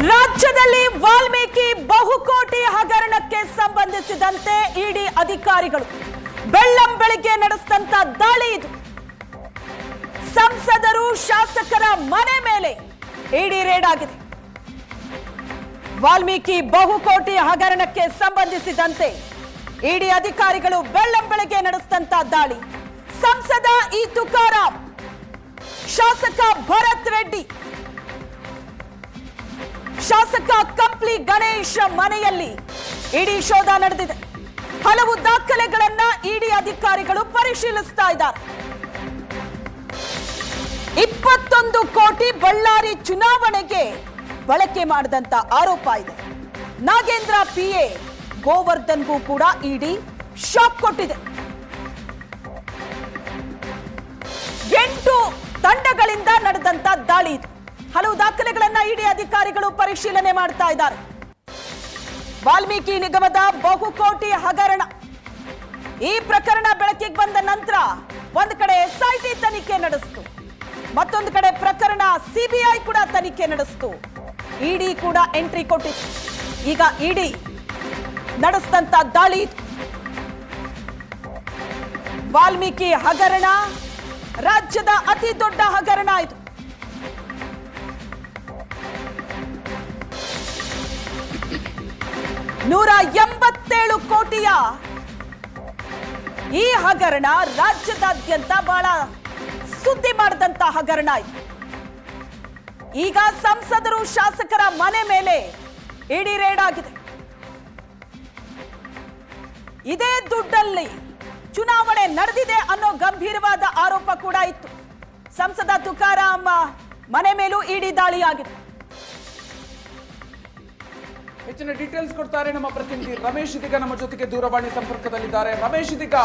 ರಾಜ್ಯದಲ್ಲಿ ವಾಲ್ಮೀಕಿ ಬಹುಕೋಟಿ ಹಗರಣಕ್ಕೆ ಸಂಬಂಧಿಸಿದಂತೆ ಇಡಿ ಅಧಿಕಾರಿಗಳು ಬೆಳ್ಳಂ ಬೆಳಿಗ್ಗೆ ನಡೆಸಿದಂತ ದಾಳಿ ಇದು. ಸಂಸದರು, ಶಾಸಕರ ಮನೆ ಮೇಲೆ ಇಡಿ ರೇಡ್ ಆಗಿದೆ. ವಾಲ್ಮೀಕಿ ಬಹುಕೋಟಿ ಹಗರಣಕ್ಕೆ ಸಂಬಂಧಿಸಿದಂತೆ ಇಡಿ ಅಧಿಕಾರಿಗಳು ಬೆಳ್ಳಂ ಬೆಳಿಗ್ಗೆ ನಡೆಸಿದಂತ ದಾಳಿ. ಸಂಸದ ಇ ತುಕಾರಾಮ್, ಶಾಸಕ ಭರತ್ ರೆಡ್ಡಿ ಶಾಸಕ ಕಂಪ್ಲಿ ಗಣೇಶ್ ಮನೆಯಲ್ಲಿ ಇಡಿ ಶೋಧ ನಡೆದಿದೆ. ಹಲವು ದಾಖಲೆಗಳನ್ನ ಇಡಿ ಅಧಿಕಾರಿಗಳು ಪರಿಶೀಲಿಸ್ತಾ ಇದ್ದಾರೆ. ಇಪ್ಪತ್ತೊಂದು ಕೋಟಿ ಬಳ್ಳಾರಿ ಚುನಾವಣೆಗೆ ಬಳಕೆ ಮಾಡಿದಂತ ಆರೋಪ ಇದೆ. ನಾಗೇಂದ್ರ ಪಿಎ ಗೋವರ್ಧನ್ಗೂ ಕೂಡ ಇಡಿ ಶಾಕ್ ಕೊಟ್ಟಿದೆ. ಎಂಟು ತಂಡಗಳಿಂದ ನಡೆದಂತ ದಾಳಿ ಇದು. ಹಲವು ದಾಖಲೆಗಳನ್ನ ಇಡಿ ಅಧಿಕಾರಿಗಳು ಪರಿಶೀಲನೆ ಮಾಡ್ತಾ ಇದ್ದಾರೆ. ವಾಲ್ಮೀಕಿ ನಿಗಮದ ಬಹುಕೋಟಿ ಹಗರಣ. ಈ ಪ್ರಕರಣ ಬೆಳಕಿಗೆ ಬಂದ ನಂತರ ಒಂದು ಕಡೆ ಎಸ್ಐಟಿ ತನಿಖೆ ನಡೆಸಿತು. ಮತ್ತೊಂದು ಕಡೆ ಪ್ರಕರಣ ಸಿಬಿಐ ಕೂಡ ತನಿಖೆ ನಡೆಸಿತು. ಇಡಿ ಕೂಡ ಎಂಟ್ರಿ ಕೊಟ್ಟಿತ್ತು. ಈಗ ಇಡಿ ನಡೆಸಿದಂತ ದಾಳಿ ವಾಲ್ಮೀಕಿ ಹಗರಣ ರಾಜ್ಯದ ಅತಿ ದೊಡ್ಡ ಹಗರಣ ಇದು. ನೂರ ಎಂಬತ್ತೇಳು ಕೋಟಿಯ ಈ ಹಗರಣ ರಾಜ್ಯದಾದ್ಯಂತ ಬಹಳ ಸುದ್ದಿ ಮಾಡಿದಂತ ಹಗರಣ ಈಗ ಸಂಸದರು ಶಾಸಕರ ಮನೆ ಮೇಲೆ ಇಡಿ ರೇಡ್ ಆಗಿದೆ. ಇದೇ ದುಡ್ಡಲ್ಲಿ ಚುನಾವಣೆ ನಡೆದಿದೆ ಅನ್ನೋ ಗಂಭೀರವಾದ ಆರೋಪ ಕೂಡ ಇತ್ತು. ಸಂಸದ ತುಕಾರಾಮ ಮನೆ ಮೇಲೂ ಇಡಿ ದಾಳಿಯಾಗಿದೆ ಹೆಚ್ಚಿನ ಡೀಟೇಲ್ಸ್ ಕೊಡ್ತಾರೆ ನಮ್ಮ ಪ್ರತಿನಿಧಿ ರಮೇಶ್ ಇದೀಗ ನಮ್ಮ ಜೊತೆಗೆ ದೂರವಾಣಿ ಸಂಪರ್ಕದಲ್ಲಿದ್ದಾರೆ. ರಮೇಶ್ ಇದೀಗ,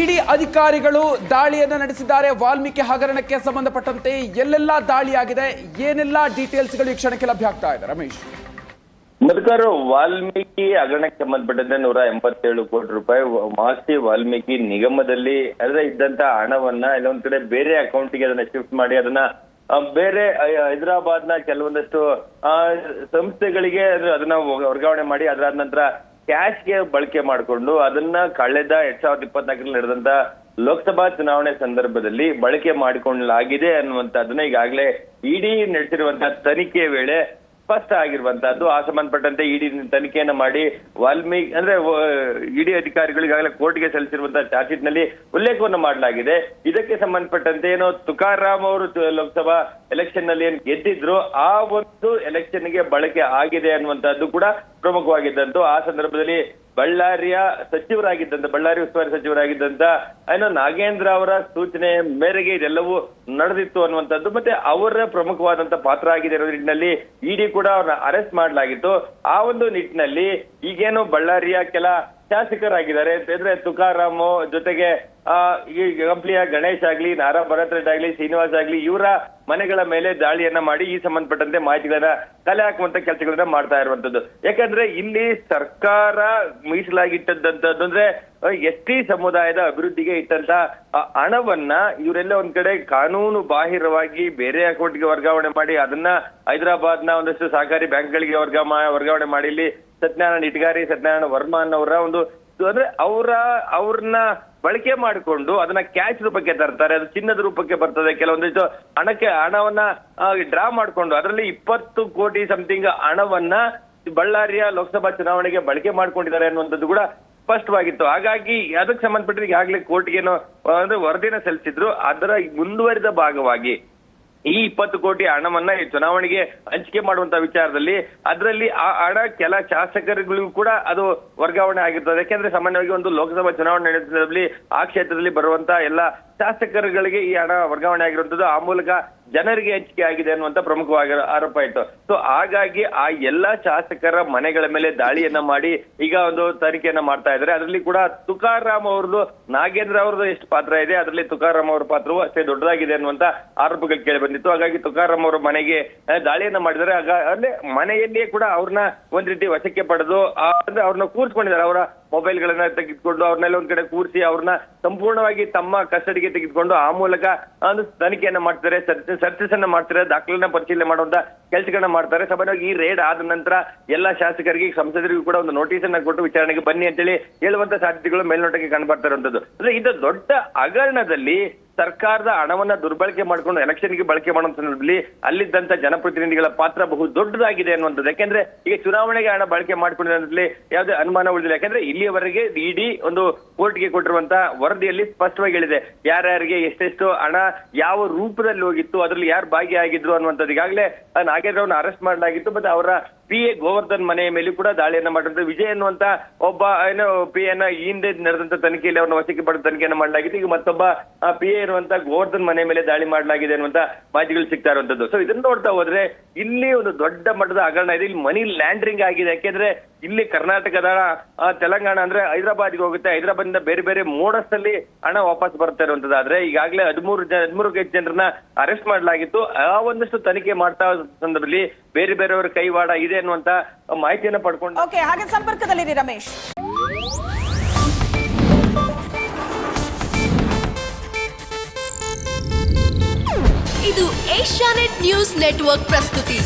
ಇಡಿ ಅಧಿಕಾರಿಗಳು ದಾಳಿಯನ್ನು ನಡೆಸಿದ್ದಾರೆ. ವಾಲ್ಮೀಕಿ ಹಗರಣಕ್ಕೆ ಸಂಬಂಧಪಟ್ಟಂತೆ ಎಲ್ಲೆಲ್ಲ ದಾಳಿಯಾಗಿದೆ ಏನೆಲ್ಲಾ ಡೀಟೇಲ್ಸ್ಗಳು ಈ ಕ್ಷಣಕ್ಕೆ ಲಭ್ಯ ಆಗ್ತಾ ಇದೆ? ರಮೇಶ್. ಮಧುಕರ್ ವಾಲ್ಮೀಕಿ ಹಗರಣಕ್ಕೆ ಸಂಬಂಧಪಟ್ಟಂತೆ ನೂರ ಎಂಬತ್ತೇಳು ಕೋಟಿ ರೂಪಾಯಿ ಮಾಸ್ತಿ ವಾಲ್ಮೀಕಿ ನಿಗಮದಲ್ಲಿ ಅದರ ಇದ್ದಂತ ಹಣವನ್ನ ಇನ್ನೊಂದ್ ಕಡೆ ಬೇರೆ ಅಕೌಂಟಿಗೆ ಅದನ್ನ ಶಿಫ್ಟ್ ಮಾಡಿ, ಅದನ್ನ ಬೇರೆ ಹೈದರಾಬಾದ್ನ ಕೆಲವೊಂದಷ್ಟು ಸಂಸ್ಥೆಗಳಿಗೆ ಅದು- ಅದನ್ನ ವರ್ಗಾವಣೆ ಮಾಡಿ, ಅದಾದ ನಂತರ ಕ್ಯಾಶ್ಗೆ ಬಳಕೆ ಮಾಡಿಕೊಂಡು ಅದನ್ನ ಕಳೆದ ಎರಡ್ ಸಾವಿರದ ಇಪ್ಪತ್ನಾಲ್ಕರಲ್ಲಿ ನಡೆದಂತ ಲೋಕಸಭಾ ಚುನಾವಣೆ ಸಂದರ್ಭದಲ್ಲಿ ಬಳಕೆ ಮಾಡಿಕೊಳ್ಳಲಾಗಿದೆ ಅನ್ನುವಂಥದ್ದನ್ನ ಈಗಾಗಲೇ ಇಡಿ ನಡೆಸಿರುವಂತಹ ತನಿಖೆ ವೇಳೆ ಸ್ಪಷ್ಟ ಆಗಿರುವಂತಹದ್ದು. ಆ ಸಂಬಂಧಪಟ್ಟಂತೆ ಇಡಿ ತನಿಖೆಯನ್ನು ಮಾಡಿ ವಾಲ್ಮೀಕಿ ಅಂದ್ರೆ ಇಡಿ ಅಧಿಕಾರಿಗಳು ಈಗಾಗಲೇ ಕೋರ್ಟ್ಗೆ ಸಲ್ಲಿಸಿರುವಂತಹ ಚಾರ್ಜ್ ಶೀಟ್ನಲ್ಲಿ ಉಲ್ಲೇಖವನ್ನು ಮಾಡಲಾಗಿದೆ. ಇದಕ್ಕೆ ಸಂಬಂಧಪಟ್ಟಂತೆ ಏನೋ ತುಕಾರಾಮ್ ಅವರು ಲೋಕಸಭಾ ಎಲೆಕ್ಷನ್ನಲ್ಲಿ ಏನ್ ಗೆದ್ದಿದ್ರು, ಆ ಒಂದು ಎಲೆಕ್ಷನ್ಗೆ ಬಳಕೆ ಆಗಿದೆ ಅನ್ನುವಂತಹದ್ದು ಕೂಡ ಪ್ರಮುಖವಾಗಿದ್ದಂತೂ ಆ ಸಂದರ್ಭದಲ್ಲಿ ಬಳ್ಳಾರಿಯ ಸಚಿವರಾಗಿದ್ದಂತ, ಬಳ್ಳಾರಿ ಉಸ್ತುವಾರಿ ಸಚಿವರಾಗಿದ್ದಂತ, ಏನೋ ನಾಗೇಂದ್ರ ಅವರ ಸೂಚನೆ ಮೇರೆಗೆ ಇದೆಲ್ಲವೂ ನಡೆದಿತ್ತು ಅನ್ನುವಂಥದ್ದು, ಮತ್ತೆ ಅವರ ಪ್ರಮುಖವಾದಂತ ಪಾತ್ರ ಆಗಿದೆ ಅನ್ನೋ ನಿಟ್ಟಿನಲ್ಲಿ ಇಡಿ ಕೂಡ ಅವ್ರನ್ನ ಅರೆಸ್ಟ್ ಮಾಡಲಾಗಿತ್ತು. ಆ ಒಂದು ನಿಟ್ಟಿನಲ್ಲಿ ಈಗೇನು ಬಳ್ಳಾರಿಯ ಕೆಲ ಶಾಸಕರಾಗಿದ್ದಾರೆ ಅಂದ್ರೆ ತುಕಾರಾಮ್ ಜೊತೆಗೆ, ಆ, ಈ ಕಂಪ್ಲಿಯ ಗಣೇಶ್ ಆಗ್ಲಿ, ನಾರಾ ಭರತ್ ರೆಡ್ಡಿ ಆಗ್ಲಿ, ಶ್ರೀನಿವಾಸ್ ಆಗ್ಲಿ, ಇವರ ಮನೆಗಳ ಮೇಲೆ ದಾಳಿಯನ್ನ ಮಾಡಿ ಈ ಸಂಬಂಧಪಟ್ಟಂತೆ ಮಾಹಿತಿಗಳನ್ನ ಕಲೆ ಹಾಕುವಂತ ಕೆಲಸಗಳನ್ನ ಮಾಡ್ತಾ ಇರುವಂತದ್ದು. ಯಾಕಂದ್ರೆ ಇಲ್ಲಿ ಸರ್ಕಾರ ಮೀಸಲಾಗಿಟ್ಟದ್ದಂತದ್ದು ಅಂದ್ರೆ ಎಸ್ ಟಿ ಸಮುದಾಯದ ಅಭಿವೃದ್ಧಿಗೆ ಇಟ್ಟಂತ ಹಣವನ್ನ ಇವರೆಲ್ಲ ಒಂದ್ ಕಡೆ ಕಾನೂನು ಬಾಹಿರವಾಗಿ ಬೇರೆ ಅಕೌಂಟ್ಗೆ ವರ್ಗಾವಣೆ ಮಾಡಿ, ಅದನ್ನ ಹೈದರಾಬಾದ್ನ ಒಂದಷ್ಟು ಸಹಕಾರಿ ಬ್ಯಾಂಕ್ಗಳಿಗೆ ವರ್ಗ ವರ್ಗಾವಣೆ ಮಾಡಿ, ಇಲ್ಲಿ ಸತ್ಯನಾರಾಯಣ ಇಟ್ಗಾರಿ ಸತ್ಯನಾರಾಯಣ ವರ್ಮಾ ಅನ್ನೋರ ಒಂದು ಅಂದ್ರೆ ಅವರ ಅವ್ರನ್ನ ಬಳಕೆ ಮಾಡಿಕೊಂಡು ಅದನ್ನ ಕ್ಯಾಶ್ ರೂಪಕ್ಕೆ ತರ್ತಾರೆ, ಅದು ಚಿನ್ನದ ರೂಪಕ್ಕೆ ಬರ್ತದೆ. ಕೆಲವೊಂದಿಷ್ಟು ಹಣಕ್ಕೆ, ಹಣವನ್ನ ಡ್ರಾ ಮಾಡಿಕೊಂಡು ಅದರಲ್ಲಿ ಇಪ್ಪತ್ತು ಕೋಟಿ ಸಮಥಿಂಗ್ ಹಣವನ್ನ ಬಳ್ಳಾರಿಯ ಲೋಕಸಭಾ ಚುನಾವಣೆಗೆ ಬಳಕೆ ಮಾಡ್ಕೊಂಡಿದ್ದಾರೆ ಅನ್ನುವಂಥದ್ದು ಕೂಡ ಸ್ಪಷ್ಟವಾಗಿತ್ತು. ಹಾಗಾಗಿ ಅದಕ್ಕೆ ಸಂಬಂಧಪಟ್ಟ ಈಗಾಗಲೇ ಕೋರ್ಟ್ಗೇನೋ ಅಂದ್ರೆ ವರದಿನ ಸಲ್ಲಿಸಿದ್ರು. ಅದರ ಮುಂದುವರಿದ ಭಾಗವಾಗಿ ಈ ಇಪ್ಪತ್ತು ಕೋಟಿ ಹಣವನ್ನ ಈ ಚುನಾವಣೆಗೆ ಹಂಚಿಕೆ ಮಾಡುವಂತ ವಿಚಾರದಲ್ಲಿ ಅದರಲ್ಲಿ ಆ ಹಣ ಕೆಲ ಶಾಸಕರುಗಳಿಗೂ ಕೂಡ ಅದು ವರ್ಗಾವಣೆ ಆಗಿರ್ತದೆ. ಯಾಕೆಂದ್ರೆ ಸಾಮಾನ್ಯವಾಗಿ ಒಂದು ಲೋಕಸಭಾ ಚುನಾವಣೆ ನಡೆಸಿದಲ್ಲಿ ಆ ಕ್ಷೇತ್ರದಲ್ಲಿ ಬರುವಂತ ಎಲ್ಲ ಶಾಸಕರುಗಳಿಗೆ ಈ ಹಣ ವರ್ಗಾವಣೆ ಆಗಿರುವಂತದ್ದು. ಆ ಮೂಲಕ ಜನರಿಗೆ ಹಂಚಿಕೆ ಆಗಿದೆ ಅನ್ನುವಂತ ಪ್ರಮುಖವಾಗಿ ಆರೋಪ ಇತ್ತು. ಸೊ ಹಾಗಾಗಿ ಆ ಎಲ್ಲಾ ಶಾಸಕರ ಮನೆಗಳ ಮೇಲೆ ದಾಳಿಯನ್ನ ಮಾಡಿ ಈಗ ಒಂದು ತನಿಖೆಯನ್ನ ಮಾಡ್ತಾ ಇದ್ದಾರೆ. ಅದರಲ್ಲಿ ಕೂಡ ತುಕಾರಾಮ್ ಅವ್ರದ್ದು, ನಾಗೇಂದ್ರ ಅವ್ರದ್ದು ಎಷ್ಟು ಪಾತ್ರ ಇದೆ, ಅದರಲ್ಲಿ ತುಕಾರಾಮ್ ಅವರ ಪಾತ್ರವು ಅಷ್ಟೇ ದೊಡ್ಡದಾಗಿದೆ ಅನ್ನುವಂತ ಆರೋಪಗಳು ಕೇಳಿ ಬಂದಿತ್ತು. ಹಾಗಾಗಿ ತುಕಾರಾಮ್ ಅವರ ಮನೆಗೆ ದಾಳಿಯನ್ನ ಮಾಡಿದ್ದಾರೆ. ಆಗ, ಅಂದ್ರೆ ಮನೆಯಲ್ಲಿಯೇ ಕೂಡ ಅವ್ರನ್ನ ಒಂದ್ ರೀತಿ ವಶಕ್ಕೆ ಪಡೆದು ಅಂದ್ರೆ ಅವ್ರನ್ನ ಕೂರ್ಸ್ಕೊಂಡಿದ್ದಾರೆ. ಅವರ ಮೊಬೈಲ್ಗಳನ್ನ ತೆಗೆದುಕೊಂಡು ಅವ್ರನ್ನೆಲ್ಲ ಒಂದ್ ಕಡೆ ಕೂರಿಸಿ ಅವ್ರನ್ನ ಸಂಪೂರ್ಣವಾಗಿ ತಮ್ಮ ಕಸ್ಟಡಿಗೆ ತೆಗೆದುಕೊಂಡು ಆ ಮೂಲಕ ತನಿಖೆಯನ್ನ ಮಾಡ್ತಾರೆ ಸರ್ಚಸ್ ಅನ್ನ ಮಾಡ್ತಾರೆ ದಾಖಲೆನ ಪರಿಶೀಲನೆ ಮಾಡುವಂತ ಕೆಲಸಗಳನ್ನ ಮಾಡ್ತಾರೆ. ಸಾಮಾನ್ಯವಾಗಿ ಈ ರೇಡ್ ಆದ ನಂತರ ಎಲ್ಲಾ ಶಾಸಕರಿಗೆ, ಸಂಸದರಿಗೂ ಕೂಡ ಒಂದು ನೋಟಿಸ್ ಅನ್ನ ಕೊಟ್ಟು ವಿಚಾರಣೆಗೆ ಬನ್ನಿ ಅಂತೇಳಿ ಹೇಳುವಂತ ಸಾಧ್ಯತೆಗಳು ಮೇಲ್ನೋಟಕ್ಕೆ ಕಂಡುಬರ್ತಾ ಇರುವಂತದ್ದು. ಅಂದ್ರೆ ಇದು ದೊಡ್ಡ ಹಗರಣದಲ್ಲಿ ಸರ್ಕಾರದ ಹಣವನ್ನ ದುರ್ಬಳಕೆ ಮಾಡ್ಕೊಂಡು ಎಲೆಕ್ಷನ್ಗೆ ಬಳಕೆ ಮಾಡುವ ಸಂದರ್ಭದಲ್ಲಿ ಅಲ್ಲಿದ್ದಂತ ಜನಪ್ರತಿನಿಧಿಗಳ ಪಾತ್ರ ಬಹು ದೊಡ್ಡದಾಗಿದೆ ಅನ್ನುವಂಥದ್ದು. ಯಾಕೆಂದ್ರೆ ಈಗ ಚುನಾವಣೆಗೆ ಹಣ ಬಳಕೆ ಮಾಡ್ಕೊಂಡಿರೋದ್ರಲ್ಲಿ ಯಾವುದೇ ಅನುಮಾನ ಉಳಿದಿಲ್ಲ. ಯಾಕಂದ್ರೆ ಇಲ್ಲಿಯವರೆಗೆ ಇಡಿ ಒಂದು ಕೋರ್ಟ್ಗೆ ಕೊಟ್ಟಿರುವಂತಹ ವರದಿಯಲ್ಲಿ ಸ್ಪಷ್ಟವಾಗಿ ಹೇಳಿದೆ. ಯಾರ್ಯಾರಿಗೆ ಎಷ್ಟೆಷ್ಟು ಹಣ ಯಾವ ರೂಪದಲ್ಲಿ ಹೋಗಿತ್ತು, ಅದರಲ್ಲಿ ಯಾರು ಭಾಗಿಯಾಗಿದ್ರು ಅನ್ನುವಂಥದ್ದು. ಈಗಾಗಲೇ ನಾಗೇಂದ್ರ ಅವ್ರನ್ನ ಅರೆಸ್ಟ್ ಮಾಡಲಾಗಿತ್ತು, ಮತ್ತೆ ಅವರ ಪಿ ಎ ಗೋವರ್ಧನ್ ಮನೆಯ ಮೇಲೆ ಕೂಡ ದಾಳಿಯನ್ನ ಮಾಡಿದ್ರು ವಿಜಯ್ ಅನ್ನುವಂತ ಒಬ್ಬ, ಏನು, ಪಿ ಎನ ಈ ಹಿಂದೆ ನಡೆದಂತ ತನಿಖೆಯಲ್ಲಿ ಅವ್ರನ್ನ ವಶಕ್ಕೆ ಪಡೆದ ತನಿಖೆಯನ್ನು ಮಾಡಲಾಗಿತ್ತು. ಈಗ ಮತ್ತೊಬ್ಬ ಪಿ ಎ ಇರುವಂತ ಗೋವರ್ಧನ್ ಮನೆ ಮೇಲೆ ದಾಳಿ ಮಾಡಲಾಗಿದೆ ಅನ್ನುವಂತ ಮಾಹಿತಿಗಳು ಸಿಗ್ತಾ ಇರುವಂತದ್ದು. ಸೊ ಇದನ್ನ ನೋಡ್ತಾ ಹೋದ್ರೆ ಇಲ್ಲಿ ಒಂದು ದೊಡ್ಡ ಮಟ್ಟದ ಹಗರಣ ಇದೆ. ಇಲ್ಲಿ ಮನಿ ಲ್ಯಾಂಡ್ರಿಂಗ್ ಆಗಿದೆ. ಯಾಕೆಂದ್ರೆ ಇಲ್ಲಿ ಕರ್ನಾಟಕದ ತೆಲಂಗಾಣ ಅಂದ್ರೆ ಹೈದರಾಬಾದ್ಗೆ ಹೋಗುತ್ತೆ. ಹೈದರಾಬಾದ್ ಇಂದ ಬೇರೆ ಬೇರೆ ಮೋಡಸ್ ಅಲ್ಲಿ ಹಣ ವಾಪಸ್ ಬರ್ತಾ ಇರುವಂತದ್ದು ಆದ್ರೆ ಈಗಾಗಲೇ ಹದಿಮೂರು ಜನ ಹದಿಮೂರು ಜನರನ್ನ ಅರೆಸ್ಟ್ ಮಾಡಲಾಗಿತ್ತು. ಆ ಒಂದಷ್ಟು ತನಿಖೆ ಮಾಡ್ತಾ ಸಂದರ್ಭದಲ್ಲಿ ಬೇರೆ ಬೇರೆಯವರ ಕೈವಾಡ ಇದೆ ಅನ್ನುವಂತ ಮಾಹಿತಿಯನ್ನ ಪಡ್ಕೊಂಡು ಓಕೆ ಹಾಗೆ ಸಂಪರ್ಕದಲ್ಲಿರಿ ರಮೇಶ್. ಇದು ಏಷ್ಯಾನೆಟ್ ನ್ಯೂಸ್ ನೆಟ್ವರ್ಕ್ ಪ್ರಸ್ತುತಿ.